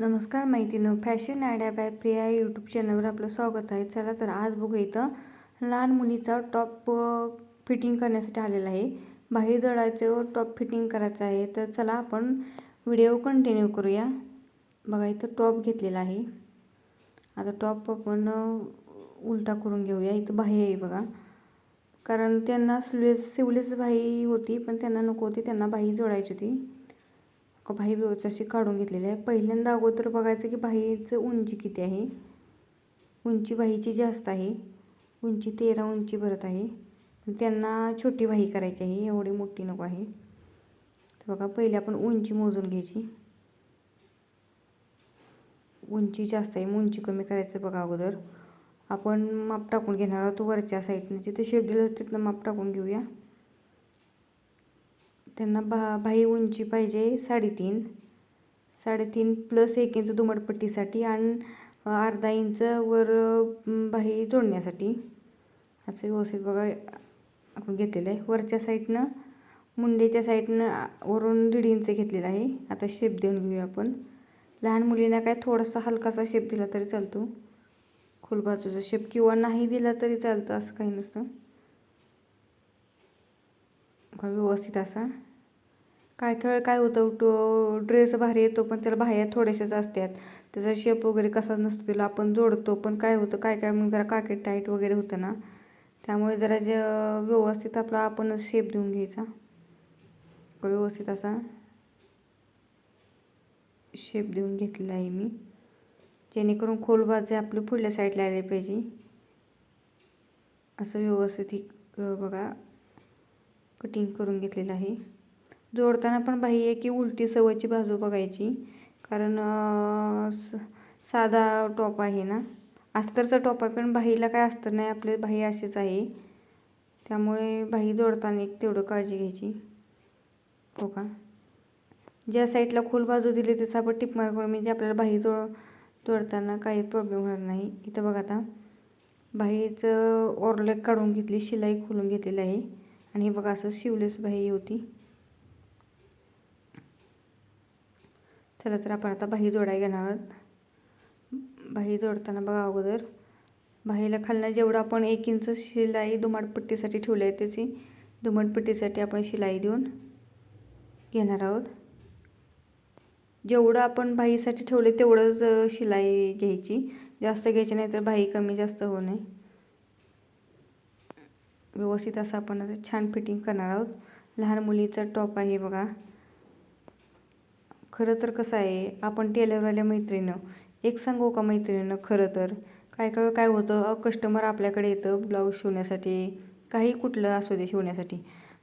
नमस्कार मैत्रिणी fashion idea by Priya YouTube चॅनलवर आपलं स्वागत आहे. चला तर आज बघू इथं लहान मुलीचा टॉप फिटिंग करण्यासाठी आलेला आहे. बाही दडायचं टॉप फिटिंग करायचं आहे. तर चला आपण व्हिडिओ कंटिन्यू करूया. बघा इथं टॉप घेतलेला आहे. आता टॉप आपण उलटा करून घेऊया. इथं बाही आहे बघा. कारण त्यांना स्लीवलेस सिवलेस बाही होती पण त्यांना नको होती. त्यांना बाही जोडायची होती. बाही व्यवस्थित अशी काढून घेतलेली आहे. पहिल्यांदा अगोदर बघायचं की बाहीचं उंची किती आहे? उंची बाहीची जास्त आहे. उंची तेरा उंची भरत आहे. त्यांना छोटी बाही करायची आहे. एवढी मोठी नको आहे. तर बघा पहिले आपण उंची मोजून घ्यायची. उंची जास्त आहे. उंची कमी करायचं बघा अगोदर. आपण माप टाकून घेणार आहोत वरच्या साईडनं जिथे शेप दिलं तिथनं माप टाकून घेऊया. त्यांना बा बाही उंची पाहिजे साडेतीन. साडेतीन प्लस एक इंच दुमडपट्टीसाठी आणि अर्धा इंच वर बाही जोडण्यासाठी. असं व्यवस्थित बघा आपण घेतलेलं आहे. वरच्या साईडनं मुंडेच्या साईडनं वरून दीड इंच घेतलेलं आहे. आता शेप देऊन घेऊया आपण. लहान मुलींना काय थोडासा हलकासा शेप दिला तरी चालतो. खोलबाजूचा शेप किंवा नाही दिला तरी चालतं असं काही नसतं. व्यवस्थित असा. काय काय काय होतं तो ड्रेस भारी येतो पण त्याला बाह्या थोड्याशाच असतात. त्याचा शेप वगैरे कसा नसतो त्याला आपण जोडतो पण काय होतं काय काय मग जरा काकेट टाईट वगैरे होतं ना. त्यामुळे जरा जे व्यवस्थित आपला आपणच शेप देऊन घ्यायचा. व्यवस्थित असा. शेप देऊन घेतलेला आहे मी. जेणेकरून खोल बाजे आपले पुढल्या साईडला आले पाहिजे. असं व्यवस्थित बघा. कटिंग करून घेतलेलं आहे. जोडताना पण बाही आहे की उलटी सवयची बाजू बघायची. कारण साधा टॉप आहे ना. अस्तरचा टॉप आहे पण बाहीला काय अस्तर नाही आपले बाही असेच आहे. त्यामुळे बाही जोडताना एक तेवढं काळजी घ्यायची. हो का? ज्या साईडला खोल बाजू दिली त्याचा आपण टिप मार करून म्हणजे आपल्याला बाही जोड जोडताना काही प्रॉब्लेम होणार नाही. इथं बघा आता. बाहीचं ओरलेक काढून घेतली शिलाई खोलून घेतलेली आहे. आणि हे बघा असं शिवलेस बाही होती. चला तर आपण आता बाही जोडाय घेणार आहोत. बाही जोडताना बघा अगोदर. बाहीला खालनं जेवढं आपण एक इंच शिलाई दुमाटपट्टीसाठी ठेवलं आहे त्याची दुमटपट्टीसाठी आपण शिलाई देऊन घेणार आहोत. जेवढं आपण बाहीसाठी ठेवले तेवढंच शिलाई घ्यायची. जास्त घ्यायची नाही तर बाही कमी जास्त होऊ नये. व्यवस्थित असं आपण असं छान फिटिंग करणार आहोत. लहान मुलीचा टॉप आहे बघा. खरं तर कसं आहे आपण टेलरवाल्या मैत्रिणीनं एक सांगू का मैत्रिणीनं खरं तर? काय काय काय होतं कस्टमर आपल्याकडे येतं ब्लाऊज शिवण्यासाठी काही कुठलं असू दे शिवण्यासाठी.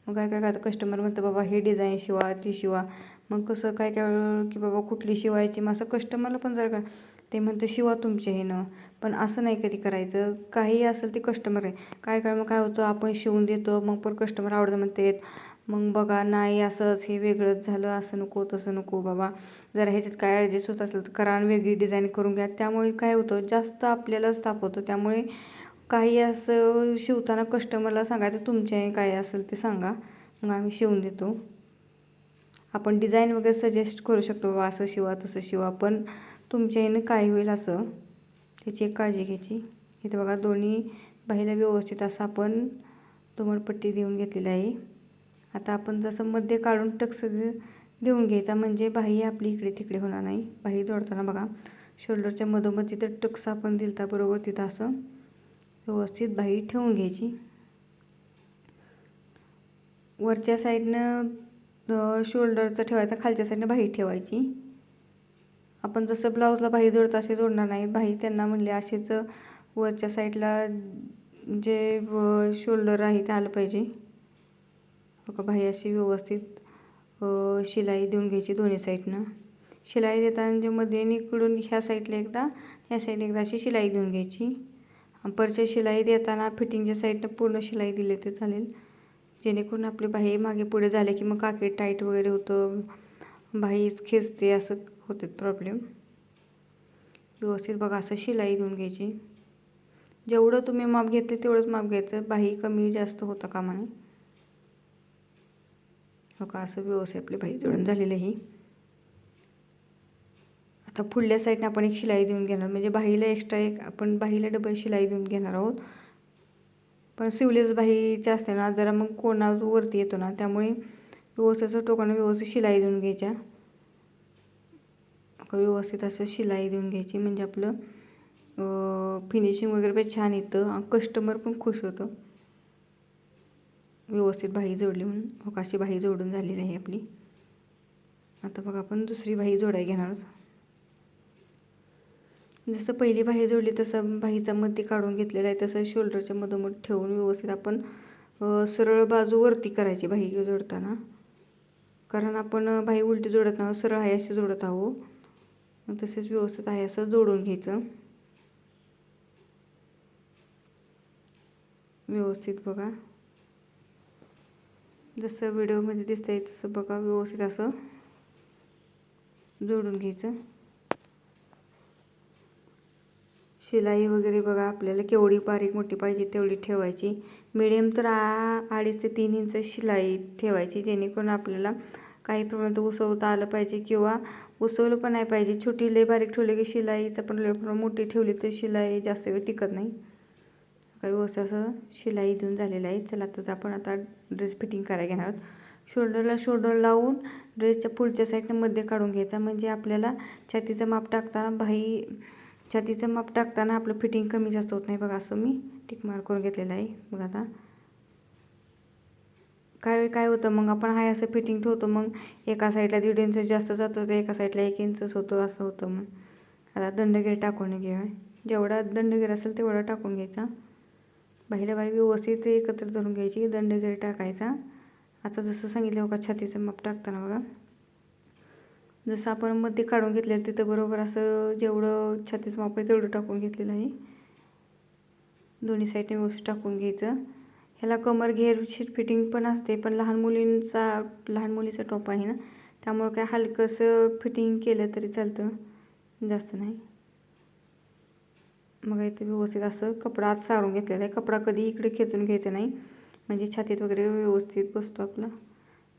मग काय काय काय कस्टमर म्हणतं बाबा हे डिझाईन शिवा ती शिवा. मग कसं काय काय की बाबा कुठली शिवायची? मग असं कस्टमरला पण जर का ते म्हणतं शिवा तुमचे हे न. पण असं नाही कधी करायचं. काही असेल ते कस्टमर आहे. काय काय मग काय होतं आपण शिवून देतो मग पण कस्टमर आवडतं म्हणते मग बघा नाही असंच हे वेगळंच झालं असं नको तसं नको बाबा. जर ह्याच्यात काय ॲडजस्ट होत असेल तर करा आणि वेगळी डिझाईन करून घ्या. त्यामुळे काय होतं जास्त आपल्यालाच ताप होतो. त्यामुळे काही असं शिवताना कस्टमरला सांगायचं तुमच्या काय असेल ते सांगा. मग आम्ही शिवून देतो. आपण डिझाईन वगैरे सजेस्ट करू शकतो बाबा असं शिवा तसं शिवा. पण तुमच्या यानं काय होईल असं त्याची एक काळजी घ्यायची. इथे बघा दोन्ही बाईला व्यवस्थित असं आपण दुमडपट्टी देऊन घेतलेली आहे. आता आपण जसं मध्ये काढून टक्स देऊन घ्यायचा म्हणजे बाही आपली इकडे तिकडे होणार नाही. बाही जोडताना बघा शोल्डरच्या मधोमध तिथं टक्स आपण दिलता बरोबर तिथं असं व्यवस्थित बाही ठेवून घ्यायची. वरच्या साईडनं शोल्डरचं ठेवायचं खालच्या साईडनं बाही ठेवायची. आपण जसं ब्लाऊजला बाही जोडतो असे जोडणार नाही बाही त्यांना म्हणले असेच वरच्या साईडला जे शोल्डर आहे ते आलं पाहिजे. बघा बाही अशी व्यवस्थित शिलाई देऊन घ्यायची दोन्ही साईडनं. शिलाई देताना जे मध्ये निकडून ह्या साईडला एकदा ह्या साईडला एकदा अशी शिलाई देऊन घ्यायची. परच्या शिलाई देताना फिटिंगच्या साईडनं पूर्ण शिलाई दिली तर चालेल. जेणेकरून आपले बाही मागे पुढे झाले की मग काके टाईट वगैरे होतं. बाहीच खेचते असं होते प्रॉब्लेम व्यवस्थित बघा असं शिलाई देऊन घ्यायची. जेवढं तुम्ही माप घेतले तेवढंच माप घ्यायचं. बाही कमी जास्त होता कामा नये हो का असं व्यवस्थित आपली बाई जोडून झालेलं आहे आता पुढल्या साईडने आपण एक शिलाई देऊन घेणार. म्हणजे बाहीला एक्स्ट्रा एक आपण बाहीला डबल शिलाई देऊन घेणार आहोत. पण सिवलेस बाहीच्या असते ना जरा मग कोणावरती येतो ना त्यामुळे व्यवस्थित टोकानं व्यवस्थित शिलाई देऊन घ्यायच्या. व्यवस्थित असं शिलाई देऊन घ्यायची. म्हणजे आपलं फिनिशिंग वगैरे पण छान येतं कस्टमर पण खुश होतं. व्यवस्थित बाही जोडली म्हणून. हो अशी बाही जोडून झालेली आहे आपली. आता बघा आपण दुसरी बाही जोडाय घेणार आहोत. जसं पहिली बाही जोडली तसं बाहीचा मध्ये काढून घेतलेला आहे. तसं शोल्डरच्या मधोमध ठेवून व्यवस्थित आपण सरळ बाजू वरती करायची बाही जोडताना. कारण आपण बाही उलटी जोडत आहोत सरळ आहे अशी जोडत आहोत. तसेच व्यवस्थित आहे असं जोडून घ्यायचं. व्यवस्थित बघा. जसं व्हिडिओमध्ये दिसतं आहे तसं बघा व्यवस्थित असं जोडून घ्यायचं. शिलाई वगैरे बघा आपल्याला केवढी बारीक मोठी पाहिजे तेवढी ठेवायची. मिडियम तर आ अडीच ते तीन इंच शिलाई ठेवायची जेणेकरून आपल्याला काही प्रमाणात उसवता आलं पाहिजे किंवा उसवलं पण नाही पाहिजे. छोटी लय बारीक ठेवली की शिलाईचं पण लय मोठी ठेवली तर शिलाई जास्त वेळ टिकत नाही. काही व्यवस्थित असं शिलाई देऊन झालेलं आहे. चला तर आपण आता ड्रेस फिटिंग करायला घेणार आहोत. शोल्डरला शोल्डर लावून ड्रेसच्या पुढच्या साईडनं मध्ये काढून घ्यायचा. म्हणजे आपल्याला छातीचं माप टाकताना बाही छातीचं माप टाकताना आपलं फिटिंग कमी जास्त होत नाही बघा असं मी टिक मार करून घेतलेलं आहे. बघा आता. काय काय होतं? मग आपण हाय असं फिटिंग ठेवतो मग एका साईडला दीड इंच जास्त जातं तर एका साईडला एक इंचच होतं असं होतं मग. आता दंडगिरी टाकून घ्या जेवढा दंडगिरी असेल तेवढा टाकून घ्यायचा. बाहीला बाई व्यवस्थित एकत्र धरून घ्यायची दंडगिरी टाकायचा. आता जसं सांगितलं बघा छातीचं माप टाकताना बघा. जसं आपण मध्ये काढून घेतलेलं तिथं बरोबर असं जेवढं छातीचं माप आहे तेवढं टाकून घेतलेलं आहे. दोन्ही साईडने व्यवस्थित टाकून घ्यायचं. ह्याला कमर घेर फिटिंग पण असते पण लहान मुलींचा लहान मुलीचा टॉप आहे ना त्यामुळं काय हलकंसं फिटिंग केलं तरी चालतं. जास्त नाही. मग इथे व्यवस्थित असं कपडा आत सारून घेतलेला आहे. कपडा कधी इकडे खेचून घ्यायचा नाही. म्हणजे छातीत वगैरे व्यवस्थित बसतो आपला.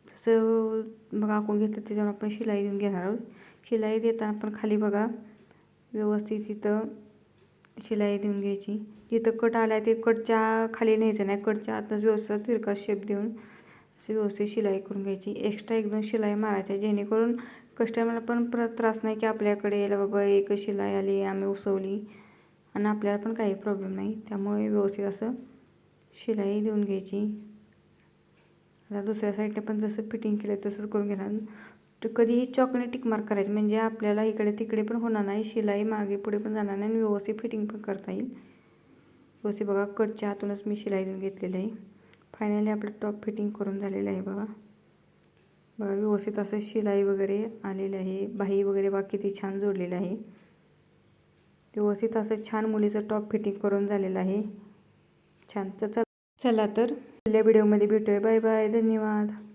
तसं बघा आखून घेतलं त्याच्यावर आपण शिलाई देऊन घेणार आहोत. शिलाई देताना पण खाली बघा व्यवस्थित तिथं शिलाई देऊन घ्यायची. जिथं कट आला आहे ते कटच्या खाली न्यायचं नाही. कटच्या आतच व्यवस्थित तिरका शेप देऊन अशी व्यवस्थित शिलाई करून घ्यायची. एक्स्ट्रा एक दोन शिलाई मारायच्या जेणेकरून कस्टमरला पण परत त्रास नाही की आपल्याकडे यायला बाबा एक शिलाई आली आम्ही उसवली. आणि आपल्याला पण काही प्रॉब्लेम नाही. त्यामुळे व्यवस्थित असं शिलाई देऊन घ्यायची. आता दुसऱ्या साईडने पण जसं फिटिंग केलं तसंच करून घेणार. तर कधीही चॉकने टिक मार्क करायची म्हणजे आपल्याला इकडे तिकडे पण होणार नाही शिलाई मागे पुढे पण जाणार नाही आणि व्यवस्थित फिटिंग पण करता येईल. व्यवस्थित बघा कटच्या हातूनच मी शिलाई देऊन घेतलेलं आहे. फायनली आपलं टॉप फिटिंग करून झालेलं आहे बघा. बघा व्यवस्थित असं शिलाई वगैरे आलेलं आहे. बाही वगैरे बा किती छान जोडलेलं आहे. व्यवस्थित असं छान मुलीचं टॉप फिटिंग करून झालेलं आहे. छान तर चला तर पुढल्या व्हिडिओमध्ये भेटूया. बाय बाय धन्यवाद.